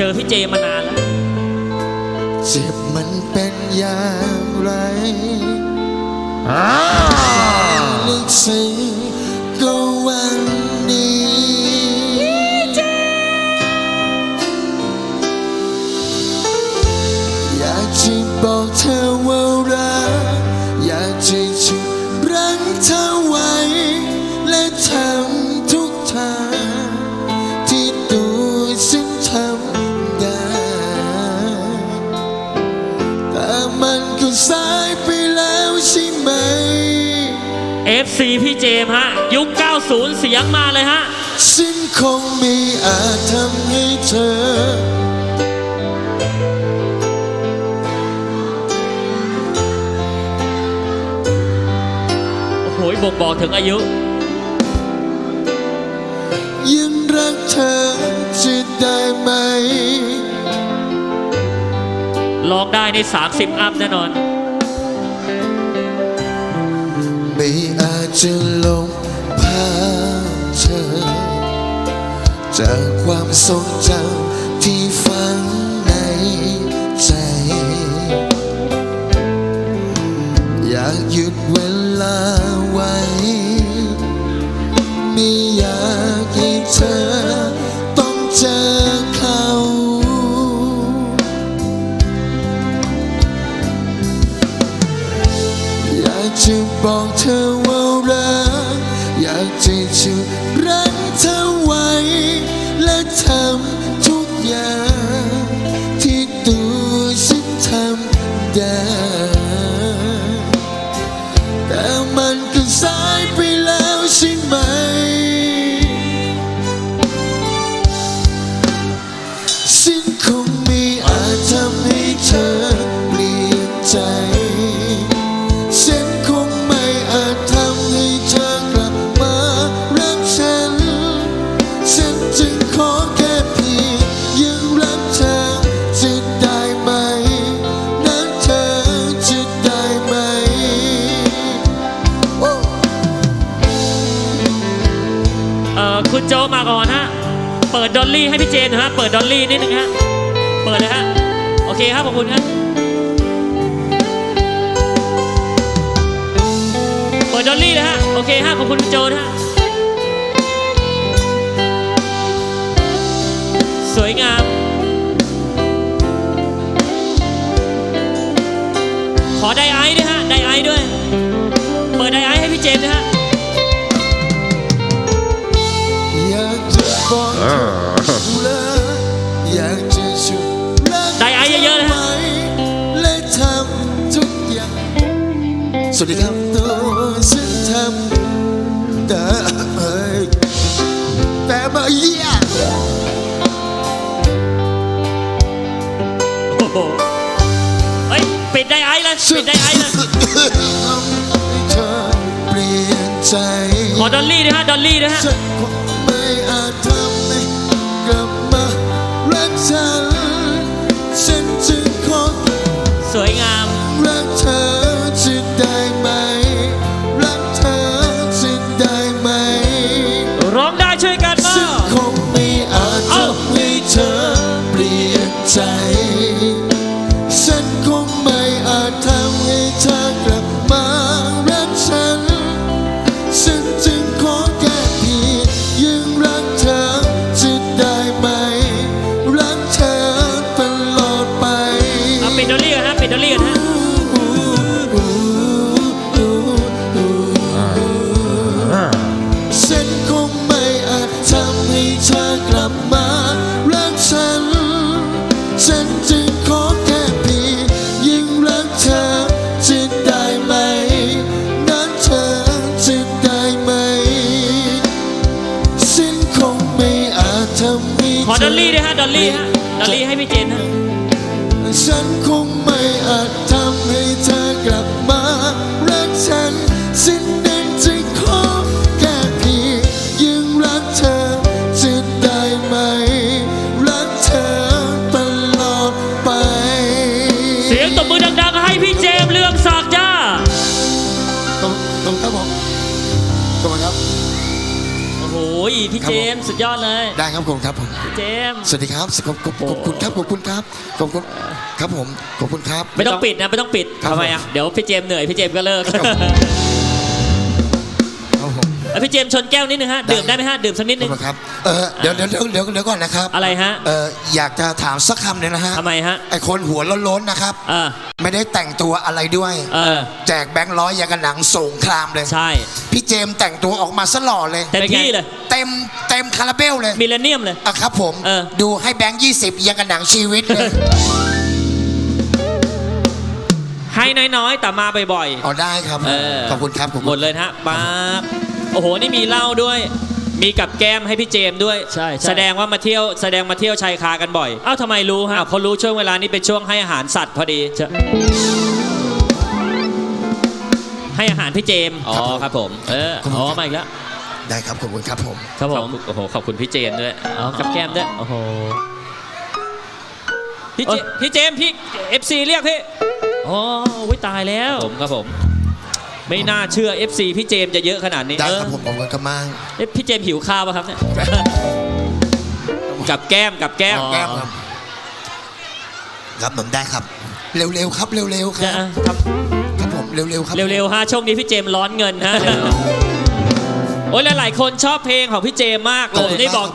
เจอพี่เจมานานแล้ว เจ็บมันเป็นอย่างไรนึกซึ้งก็วัน FC พี่เจมฮะ ยุค 90 เสียงมาเลยฮะ ฉันคงไม่อาจทำให้เธอ โอ้บ่งบอกถึงอายุ ยังรักเธอจิตได้ไหม ลองได้ใน 30 อัพแน่นอน ไม่อ จะลงพาพเธอ จากความทรงจำ down เปิดดอลลี่ให้พี่เจนนะฮะ เปิดดอลลี่นิดนึงฮะ เปิดเลยฮะ โอเคครับ ขอบคุณครับ เปิดดอลลี่เลยฮะ โอเคฮะ ขอบคุณคุณโจนะฮะ สวยงามขอไดไอ้ด้วยฮะ ไดไอ้ด้วย สวัสดีครับตัวฉันทำได้แต่มาเยี่ยเฮ้ยปิดได้ไอ้ละปิดได้ไอ้ละลี่ขอดอลลี่ด้วยฮะดอลลี่ด้วยฮะ พี่เจมส์สุดยอดเลย ได้ครับผมครับผมพี่เจมส์สวัสดีครับขอบขอบขอบคุณครับขอบคุณครับขอบคุณครับผมขอบคุณครับ ไม่ต้องปิดนะไม่ต้องปิดครับทำไมอะเดี๋ยวพี่เจมส์เหนื่อยพี่เจมส์ก็เลิก ครับครับผม เอาพี่เจมส์ชนแก้วนิดนึงฮะได้ดื่มได้ไหมฮะดื่มสักนิดขนึอบงคุณครับเออเดี๋ยวเดี๋ยวเดี๋ยวเดี๋ยวเดี๋ยวก่อนนะครับอะไรฮะเอออยากจะถามสักคำเลยนะฮะทำไมฮะ ไอคนหัวโล้นๆนะครับ เออ ไม่ได้แต่งตัวอะไรด้วย เออ แจกแบงค์ร้อยอย่างกับหนังสงครามเลย ใช่ พี่เจมส์แต่งตัวออกมาซะหล่อเลย เต็มที่เลย เต็มเต็มคาราเบลเลยมิเลเนียมเลยอะครับผม เออ ดูให้แบงค์ยี่สิบยังกับหนังชีวิตเลย ให้น้อยๆ แต่มาบ่อยอ๋อได้ครับเออขอบคุณครับขอบๆหมคุดณเลยนะฮะป๊าบ โอ้โห นี่มีเหล้าด้วย มีกับแก้มให้พี่เจมส์ด้วย ใช่ใช่ แสดงว่ามาเที่ยวแสดงมาเที่ยวชายคากันบ่อย เอ้าทำไมรู้ฮะเขารู้ช่วงเวลานี้เป็นช่วงให้อาหารสัตว์พอดีให้อาหารพี่เจมส์อ๋อครับผม เออ อ๋อ มาอีกแล้ว ได้ครับขอบคุณครับผม ครับผม โอ้โห ขอบคุณพี่เจมส์ด้วยอ๋อกับแก้มด้วย โอ้โห พี่เจพี่เจมส์พี่เอฟซีเรียกพี่ อ๋อวิตายแล้ว ผมครับผม ไม่น่าเชื่อ FC พี่เจมส์จะเยอะขนาดนี้ได้เออครับผมขอบคุณครับมากเอ๊ะพี่เจมส์หิวข้าวป่ะครับเนี่ย กับแก้มกับแก้มแก้มครับครับผมได้ครับ เร็วๆครับเร็วๆคจะรับอะครับ ครับผมเร็วๆครับเร็วๆฮะช่วงนี้พี่เจมส์ร้อนเงินฮะ โอ้ยหลายๆคนชอบเพลงของพี่เจมส์มากเลยนี่บอก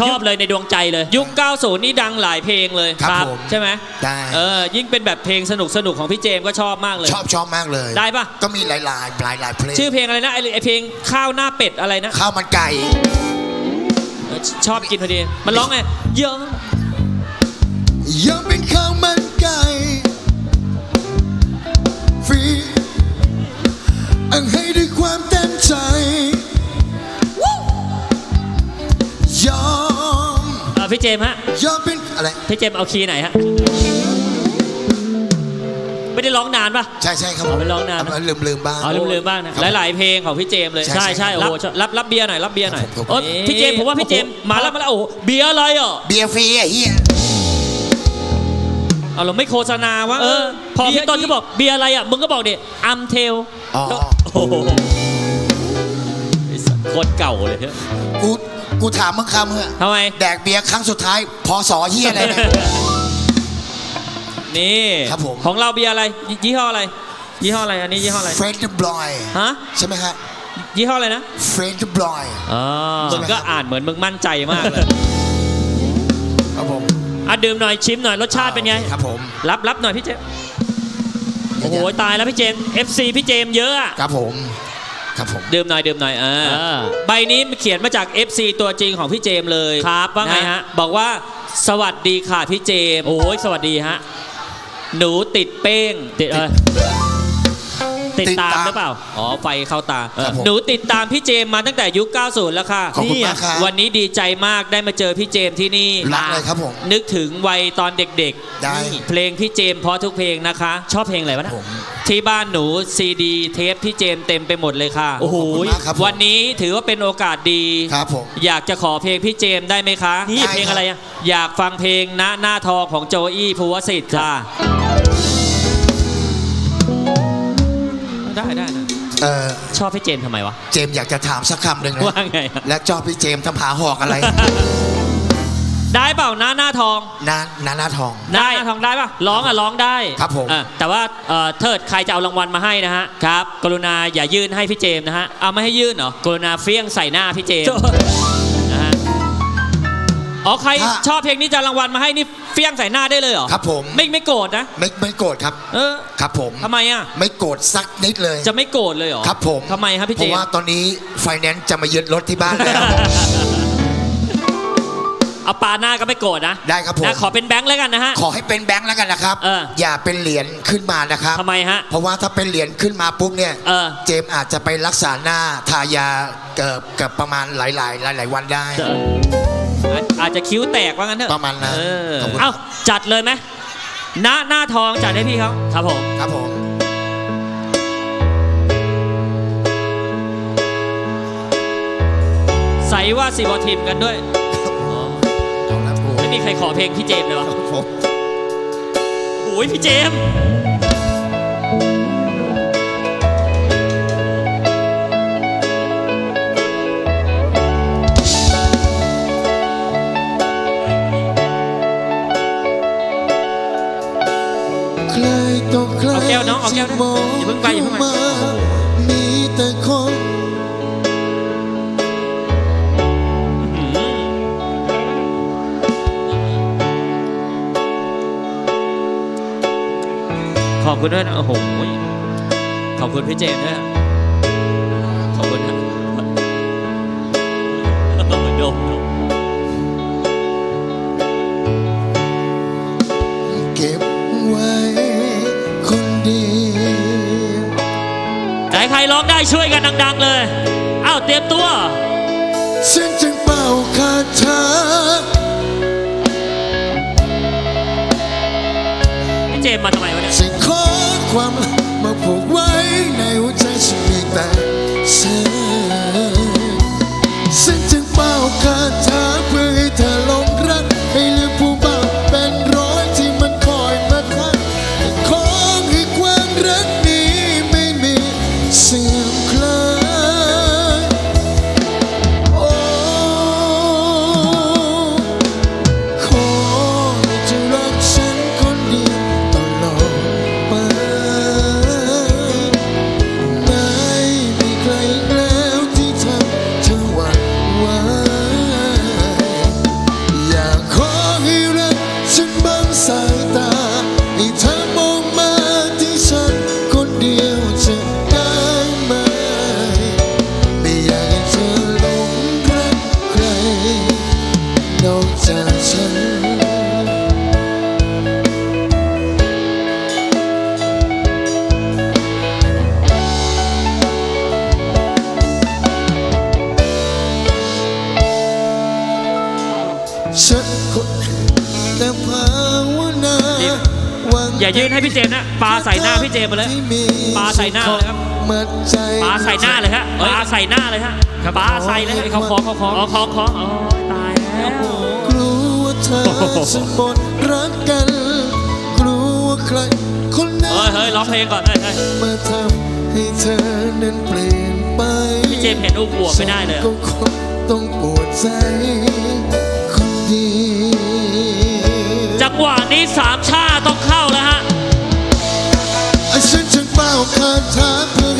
ชอบเลยในดวงใจเลย ยุค 90 นี่ดังหลายเพลงเลยครับผมใช่ไหมได้ เออยิ่งเป็นแบบเพลงสนุกสนุกๆของพี่เจมส์ก็ชอบมากเลย ชอบชอบมากเลยได้ปะ ก็มีหลายๆหลายหลายๆเพลงชื่อเพลงอะไรนะไอ้ไอเพลงข้าวหน้าเป็ดอะไรนะข้าวมันไก่เออชอบกินพอดี มันร้องไงเยอะยังเป็นข้าวมันไก่ฟรีอังให้ด้วยความเต็มใจยอม เออพี่เจมส์ฮะ ยอมเป็นอะไร พี่เจมส์เอาคีย์ไหนฮะ ไม่ได้ร้องนานปะ ใช่ใช่ครับเอาไปลองนานนะเลืมลืมๆบ้าง อ๋อลืมๆบ้างนะ หลาย ๆ เพลงของพี่เจมส์เลยใช่ใช่ใช่โอ้โหรับชอบรับรับเบียร์หน่อยรับเบียร์หน่อยครับผมโอ้พี่เจมส์ผมว่าพี่เจมส์มาแล้วมาแล้วโอ้โหเบียร์อะไรอะเบียร์ฟรีไอ้เหี้ยเอาเราไม่โฆษณาว่าเออ พอพี่ต้นก็บอกเบียร์อะไรอะมึงก็บอกดิอัมเทลอ๋อโอ้โหไอ้สัสโคตรเก่าเลยเฮ้ยกู กูถามมึงคำเถอะทำไม แดกเบียร์ครั้งสุดท้ายพอสอเหี้ยอะไรเนี่ย นี่ครับผม ของเราเบียร์อะไรยี่ห้ออะไร ยี่ห้ออะไรอันนี้ยี่ห้ออะไรเฟรนด์บลอยฮะใช่ไหมฮะยี่ห้ออะไรนะเฟรนด์บลอย อ๋อใช่มึไหมงก็ครับอ่านเหมือนมึงมั่นใจมากเลยครับผมอะดื่มหน่อยชิมหน่อยรสชาติเป็นไง ครับผมรับรับหน่อยพี่เจมส์โอ้โหตายแล้วพี่เจมส์ FC พี่เจมส์เยอะอะ ครับผม ครับผม ดื่มหน่อยดื่มหน่อยอ่าอ่าใบนี้เขียนมาจาก FC ตัวจริงของพี่เจมส์เลยครับว่าไงฮะบอกว่าสวัสดีค่ะพี่เจมส์โอ้ยสวัสดีฮะ หนูติดเป้งติดเออ ติดติดตามตามหรือเปล่า อ๋อ ไฟเข้าตา ครับผมหนูติดตามพี่เจมส์มาตั้งแต่ยุค 90 แล้วค่ะขอบคุณมากครับวันนี้ดีใจมากได้มาเจอพี่เจมส์ที่นี่รักเลยครับผมนึกถึงวัยตอนเด็กได้ๆเพลงพี่เจมส์เพราะทุกเพลงนะคะ ชอบเพลงอะไรวะนะ ผมที่บ้านหนูซีดีเทปพี่เจมส์เต็มไปหมดเลยค่ะ โอ้โหขอบคุณมากครับผม วันนี้ถือว่าเป็นโอกาสดี ครับผม อยากจะขอเพลงพี่เจมส์ได้ไหมคะนี่ได้เพลงอะไรอะอยากฟังเพลงณหน้าทองของโจอี้ภูวสิทธิ์ค่ะ เออชอบพี่เจนทำไมวะ เจมส์อยากจะถามสักคำหนึ่งนะว่าไงอะ และจอบพี่เจมส์ทำหาหอกอะไร ได้เปล่าหน้าหน้าทองนานาหน้าทองหน้าหน้าทองได้ป่ะร้องอะร้องได้ครับผม อะแต่ว่าเอ่อเทิดใครจะเอารางวัลมาให้นะฮะครับ กรุณาอย่ายื่นให้พี่เจมส์นะฮะเอาไม่ให้ยื่นเหรอกรุณาเฟี้ยงใส่หน้าพี่เจมส์นะฮะ อ๋อใครถ้า ชอบเพลงนี้จะรางวัลมาให้นี่เฟี้ยงใส่หน้าได้เลยเหรอครับผม ไม่ไม่โกรธนะ ไม่ไม่โกรธครับ เออครับผมทำไมอะ ไม่โกรธสักนิดเลยจะไม่โกรธเลยเหรอครับผมทำไมครับพี่เพเจราะมว่าส์ตอนนี้ไฟแนนซ์จะมายึดรถที่บ้านแล้ว เอาปาหน้าก็ไม่โกรธนะได้ครับผม นะขอเป็นแบงค์แล้วกันนะฮะ ขอให้เป็นแบงค์แล้วกันนะครับ เอออย่าเป็นเหรียญขึ้นมานะครับ ทำไมฮะ เพราะว่าถ้าเป็นเหรียญขึ้นมาปุ๊บเนี่ย เออ เจมส์อาจจะไปรักษาหน้าทายาเกิบกับประมาณหลายหลายหลายหลาย ๆ วันได้ เออ อาจอาจจะคิ้วแตกว่างั้นเถอะประมาณนั้นเออขอบคุณ เอ้าจัดเลยไหมหน้าหน้าทองจัดให้พี่เขาครับผม ครับผม ใส่ว่าสิบอทีมกันด้วยเอาละผมไม่มีใครขอเพลงพี่เจมส์เลยวะ ผม โอ้ยพี่เจมส์ เอาแก้วน้องเอาแก้วนะอย่าเพิ่งไปอย่าเพิ่งไปมีแต่คนขอบคุณด้วยนะโอ้โหขอบคุณพี่เจมส์ด้วยขอบคุณนะโดม ใครร้องได้ช่วยกันดัง ๆ เลยอ้าวเตรียมตัว ฉันจึงเป่าคาถาพี่เจมส์มาทำไมวะเนี่ยสิ่งขอความ ให้พี่เจมส์นะปาใส่หน้าพี่เจมส์มาเลยที่มีปาใส่หน้าเลยครับมัดใจปาใส่หน้าเลยฮะปาใส่หน้าเลยฮะปาใส่เลยเขาคล้องเขาคล้องอ๋อคล้องคล้องอ๋อตายแล้วกลัวว่าเธอจะหมดรักกันกลัวว่าใครคนนั้นเฮ้ยเฮ้ยร้องเพลงก่อนเฮ้ยเฮ้ยมาทำให้เธอนั้นเปลี่ยนไปพี่เจมส์เห็นรูปบวกไม่ได้เลยฉันก็คงต้องปวดใจคนเดียวจังหวะนี้สามชาต้องเข้า แล้